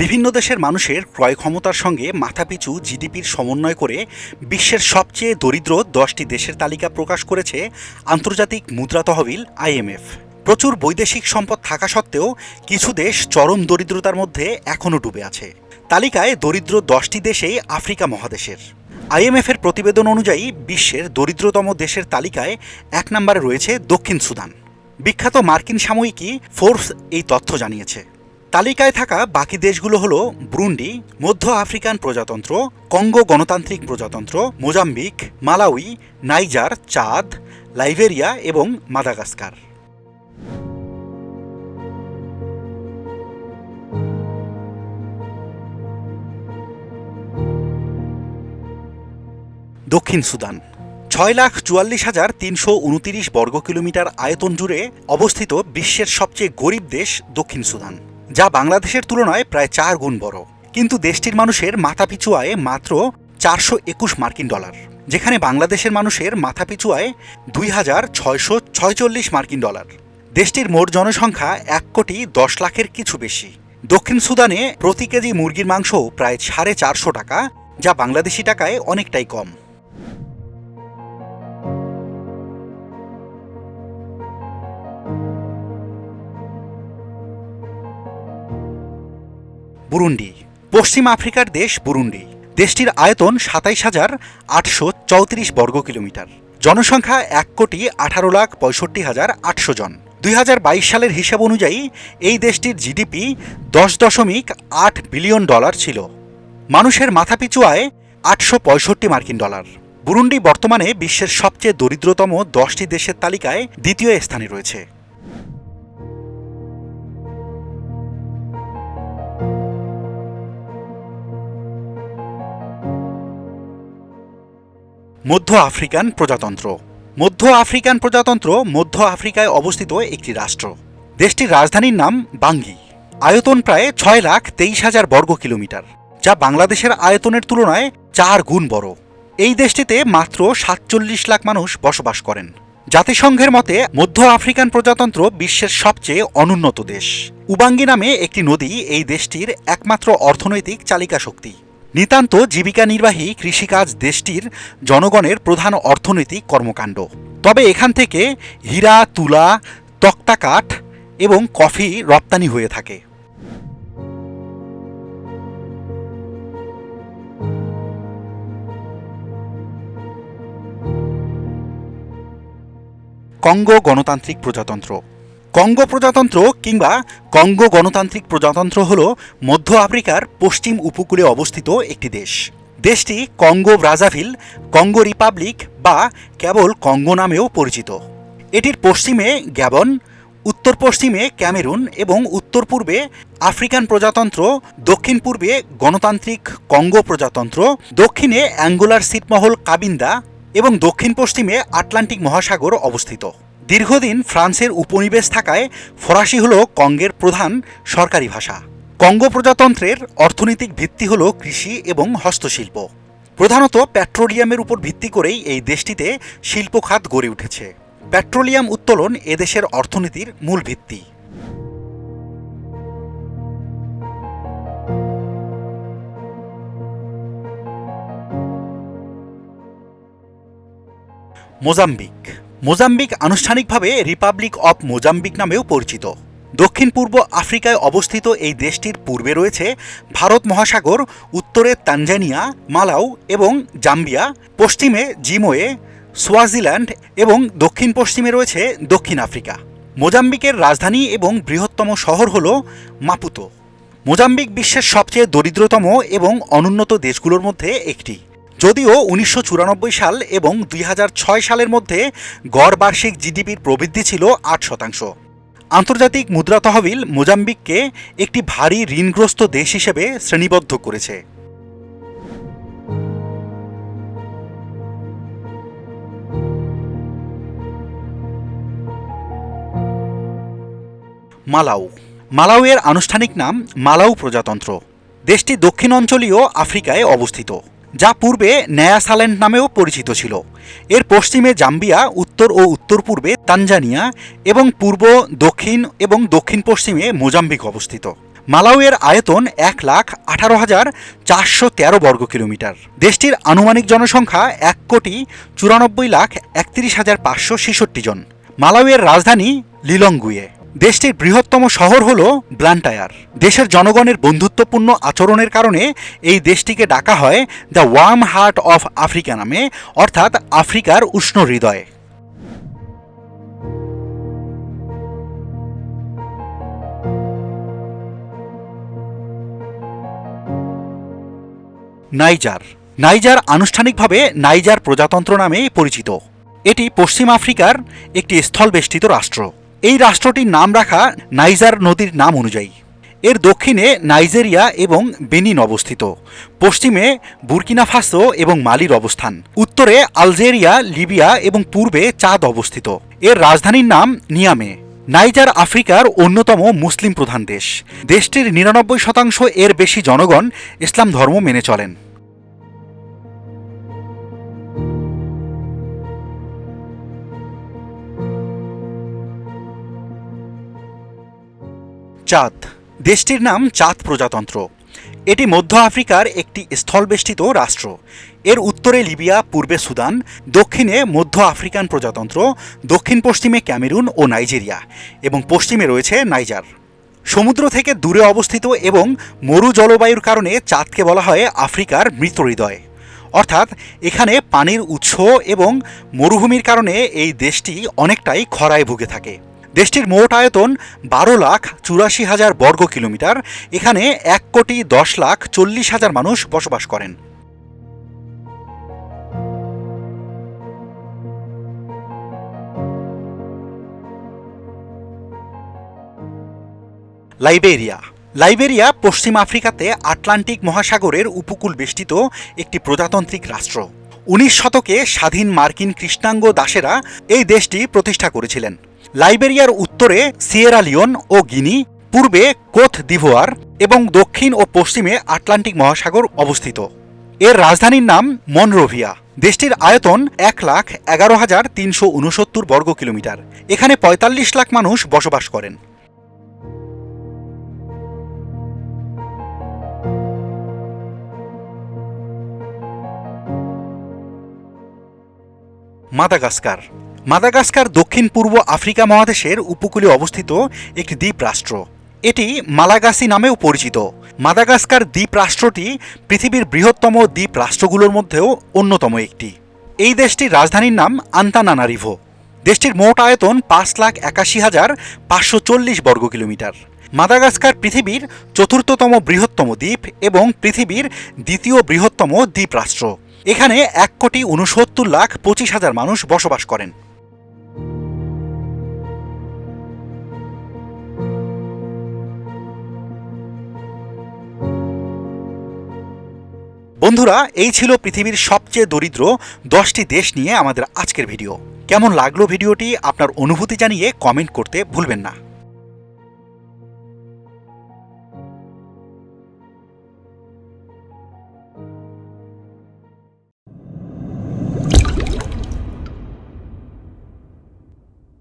বিভিন্ন দেশের মানুষের ক্রয় ক্ষমতার সঙ্গে মাথাপিছু জিডিপির সমন্বয় করে বিশ্বের সবচেয়ে দরিদ্র দশটি দেশের তালিকা প্রকাশ করেছে আন্তর্জাতিক মুদ্রা তহবিল আইএমএফ। প্রচুর বৈদেশিক সম্পদ থাকা সত্ত্বেও কিছু দেশ চরম দরিদ্রতার মধ্যে এখনও ডুবে আছে। তালিকায় দরিদ্র দশটি দেশেই আফ্রিকা মহাদেশের। আইএমএফের প্রতিবেদন অনুযায়ী বিশ্বের দরিদ্রতম দেশের তালিকায় এক নম্বরে রয়েছে দক্ষিণ সুদান। বিখ্যাত মার্কিন সাময়িকী ফোর্বস এই তথ্য জানিয়েছে। তালিকায় থাকা বাকি দেশগুলো হলো ব্রুন্ডি, মধ্য আফ্রিকান প্রজাতন্ত্র, কঙ্গো গণতান্ত্রিক প্রজাতন্ত্র, মোজাম্বিক, মালাউই, নাইজার, চাঁদ, লাইবেরিয়া এবং মাদাগাস্কার। দক্ষিণ সুদান। ছয় লাখ চুয়াল্লিশ হাজার তিনশো উনতিরিশ বর্গ কিলোমিটার আয়তন জুড়ে অবস্থিত বিশ্বের সবচেয়ে গরিব দেশ দক্ষিণ সুদান। যা বাংলাদেশের তুলনায় প্রায় চার গুণ বড়। কিন্তু দেশটির মানুষের মাথাপিছু আয় মাত্র চারশো একুশ মার্কিন ডলার, যেখানে বাংলাদেশের মানুষের মাথাপিছু আয় দুই হাজার ছয়শো ছয়চল্লিশ মার্কিন ডলার। দেশটির মোট জনসংখ্যা এক কোটি দশ লাখের কিছু বেশি। দক্ষিণ সুদানে প্রতি কেজি মুরগির মাংস প্রায় সাড়ে চারশো টাকা, যা বাংলাদেশি টাকায় অনেকটাই কম। বুরুন্ডি। পশ্চিম আফ্রিকার দেশ বুরুন্ডি। দেশটির আয়তন সাতাইশ হাজার আটশো চৌত্রিশ বর্গ কিলোমিটার। জনসংখ্যা এক কোটি আঠারো লাখ পঁয়ষট্টি হাজার আটশো জন। দুই হাজার বাইশ সালের হিসাব অনুযায়ী এই দেশটির জিডিপি দশ দশমিক আট বিলিয়ন ডলার ছিল। মানুষের মাথাপিছু আয় আটশো পঁয়ষট্টি মার্কিন ডলার। বুরুন্ডি বর্তমানে বিশ্বের সবচেয়ে দরিদ্রতম দশটি দেশের তালিকায় দ্বিতীয় স্থানে রয়েছে। মধ্য আফ্রিকান প্রজাতন্ত্র। মধ্য আফ্রিকান প্রজাতন্ত্র মধ্য আফ্রিকায় অবস্থিত একটি রাষ্ট্র। দেশটির রাজধানীর নাম বাঙ্গি। আয়তন প্রায় ছয় লাখ তেইশ হাজার বর্গ কিলোমিটার, যা বাংলাদেশের আয়তনের তুলনায় চার গুণ বড়। এই দেশটিতে মাত্র সাতচল্লিশ লাখ মানুষ বসবাস করেন। জাতিসংঘের মতে, মধ্য আফ্রিকান প্রজাতন্ত্র বিশ্বের সবচেয়ে অনুন্নত দেশ। উবাঙ্গি নামে একটি নদী এই দেশটির একমাত্র অর্থনৈতিক চালিকা শক্তি নিতান্ত জীবিকা নির্বাহী কৃষিকাজ দেশটির জনগণের প্রধান অর্থনৈতিক কর্মকাণ্ড। তবে এখান থেকে হীরা, তুলা, তক্তা কাঠ এবং কফি রপ্তানি হয়ে থাকে। কঙ্গো গণতান্ত্রিক প্রজাতন্ত্র কঙ্গো প্রজাতন্ত্র কিংবা কঙ্গো গণতান্ত্রিক প্রজাতন্ত্র হল মধ্য আফ্রিকার পশ্চিম উপকূলে অবস্থিত একটি দেশ। দেশটি কঙ্গো ব্রাজাভিল, কঙ্গো রিপাবলিক বা কেবল কঙ্গো নামেও পরিচিত। এটির পশ্চিমে গ্যাবন, উত্তর পশ্চিমে ক্যামেরুন এবং উত্তর পূর্বে আফ্রিকান প্রজাতন্ত্র, দক্ষিণ পূর্বে গণতান্ত্রিক কঙ্গো প্রজাতন্ত্র, দক্ষিণে অ্যাঙ্গোলার ছিটমহল কাবিন্দা এবং দক্ষিণ পশ্চিমে আটলান্টিক মহাসাগর অবস্থিত। দীর্ঘদিন ফ্রান্সের উপনিবেশ থাকায় ফরাসি হল কঙ্গের প্রধান সরকারি ভাষা। কঙ্গো প্রজাতন্ত্রের অর্থনৈতিক ভিত্তি হল কৃষি এবং হস্তশিল্প। প্রধানত পেট্রোলিয়ামের উপর ভিত্তি করেই এই দেশটিতে শিল্প খাত গড়ে উঠেছে। পেট্রোলিয়াম উত্তোলন এদেশের অর্থনীতির মূল ভিত্তি। মোজাম্বিক মোজাম্বিক আনুষ্ঠানিকভাবে রিপাবলিক অব মোজাম্বিক নামেও পরিচিত। দক্ষিণ পূর্ব আফ্রিকায় অবস্থিত এই দেশটির পূর্বে রয়েছে ভারত মহাসাগর, উত্তরে তানজানিয়া মালাউ এবং জাম্বিয়া, পশ্চিমে জিমোয়ে, সোয়াজিল্যান্ড এবং দক্ষিণ পশ্চিমে রয়েছে দক্ষিণ আফ্রিকা। মোজাম্বিকের রাজধানী এবং বৃহত্তম শহর হল মাপুতো। মোজাম্বিক বিশ্বের সবচেয়ে দরিদ্রতম এবং অনুন্নত দেশগুলোর মধ্যে একটি। যদিও উনিশশো চুরানব্বই সাল এবং দুই হাজার ছয় সালের মধ্যে গড় বার্ষিক জিডিপির প্রবৃদ্ধি ছিল আট শতাংশ। আন্তর্জাতিক মুদ্রা তহবিল মোজাম্বিককে একটি ভারী ঋণগ্রস্ত দেশ হিসেবে শ্রেণীবদ্ধ করেছে। মালাউ। মালাউয়ের আনুষ্ঠানিক নাম মালাউ প্রজাতন্ত্র। দেশটি দক্ষিণ অঞ্চলীয় আফ্রিকায় অবস্থিত। যা পূর্বে ন্যায়াসাল্যান্ড নামেও পরিচিত ছিল। এর পশ্চিমে জাম্বিয়া, উত্তর ও উত্তর পূর্বে তানজানিয়া এবং পূর্ব, দক্ষিণ এবং দক্ষিণ পশ্চিমে মোজাম্বিক অবস্থিত। মালাউয়ের আয়তন এক লাখ আঠারো হাজার চারশো তেরো বর্গ কিলোমিটার। দেশটির আনুমানিক জনসংখ্যা এক কোটি চুরানব্বই লাখ একত্রিশ হাজার পাঁচশো ছেষট্টি জন। মালাউয়ের রাজধানী লিলংগুয়ে দেশটির বৃহত্তম শহর হল ব্লান্টায়ার দেশের জনগণের বন্ধুত্বপূর্ণ আচরণের কারণে এই দেশটিকে ডাকা হয় the warm heart of Africa নামে, অর্থাৎ আফ্রিকার উষ্ণ হৃদয়। নাইজার। নাইজার আনুষ্ঠানিকভাবে নাইজার প্রজাতন্ত্র নামে পরিচিত। এটি পশ্চিম আফ্রিকার একটি স্থলবেষ্টিত রাষ্ট্র। এই রাষ্ট্রটির নাম রাখা নাইজার নদীর নাম অনুযায়ী। এর দক্ষিণে নাইজেরিয়া এবং বেনিন অবস্থিত। পশ্চিমে বুর্কিনা ফাসো এবং মালির অবস্থান। উত্তরে আলজেরিয়া, লিবিয়া এবং পূর্বে চাঁদ অবস্থিত। এর রাজধানীর নাম নিয়ামে। নাইজার আফ্রিকার অন্যতম মুসলিম প্রধান দেশ। দেশটির নিরানব্বই শতাংশ এর বেশি জনগণ ইসলাম ধর্ম মেনে চলেন। চাঁদ। দেশটির নাম চাঁদ প্রজাতন্ত্র। এটি মধ্য আফ্রিকার একটি স্থলবেষ্টিত রাষ্ট্র। এর উত্তরে লিবিয়া, পূর্বে সুদান, দক্ষিণে মধ্য আফ্রিকান প্রজাতন্ত্র দক্ষিণ পশ্চিমে ক্যামেরুন ও নাইজেরিয়া, এবং পশ্চিমে রয়েছে নাইজার। সমুদ্র থেকে দূরে অবস্থিত এবং মরু জলবায়ুর কারণে চাঁদকে বলা হয় আফ্রিকার মৃত হৃদয় অর্থাৎ, এখানে পানির উৎস এবং মরুভূমির কারণে এই দেশটি অনেকটাই খরায় ভুগে থাকে। দেশটির মোট আয়তন বারো লাখ চুরাশি হাজার বর্গ কিলোমিটার। এখানে এক কোটি দশ লাখ চল্লিশ হাজার মানুষ বসবাস করেন। লাইবেরিয়া। লাইবেরিয়া পশ্চিম আফ্রিকাতে আটলান্টিক মহাসাগরের উপকূল বেষ্টিত একটি প্রজাতান্ত্রিক রাষ্ট্র। উনিশ শতকে স্বাধীন মার্কিন কৃষ্ণাঙ্গ দাসেরা এই দেশটি প্রতিষ্ঠা করেছিলেন। লাইবেরিয়ার উত্তরে সিয়েরা লিওন ও গিনি, পূর্বে কোথ দিভোয়ার এবং দক্ষিণ ও পশ্চিমে আটলান্টিক মহাসাগর অবস্থিত। এর রাজধানীর নাম মনরোভিয়া। দেশটির আয়তন এক লাখ এগারো হাজার তিনশো উনসত্তর বর্গ কিলোমিটার। এখানে পঁয়তাল্লিশ লাখ মানুষ বসবাস করেন। মাদাগাস্কার মাদাগাস্কার দক্ষিণ পূর্ব আফ্রিকা মহাদেশের উপকূলে অবস্থিত একটি দ্বীপ রাষ্ট্র। এটি মালাগাসি নামেও পরিচিত। মাদাগাস্কার দ্বীপ রাষ্ট্রটি পৃথিবীর বৃহত্তম দ্বীপ রাষ্ট্রগুলোর মধ্যেও অন্যতম একটি। এই দেশটির রাজধানীর নাম আন্তানানারিভো। দেশটির মোট আয়তন পাঁচ লাখ একাশি হাজার পাঁচশো চল্লিশ বর্গ কিলোমিটার। মাদাগাস্কার পৃথিবীর চতুর্থতম বৃহত্তম দ্বীপ এবং পৃথিবীর দ্বিতীয় বৃহত্তম দ্বীপ রাষ্ট্র। এখানে এক কোটি উনসত্তর লাখ পঁচিশ হাজার মানুষ বসবাস করেন। বন্ধুরা, এই ছিল পৃথিবীর সবচেয়ে দরিদ্র দশটি দেশ নিয়ে আমাদের আজকের ভিডিও। কেমন লাগল ভিডিওটি? আপনার অনুভূতি জানিয়ে কমেন্ট করতে ভুলবেন না।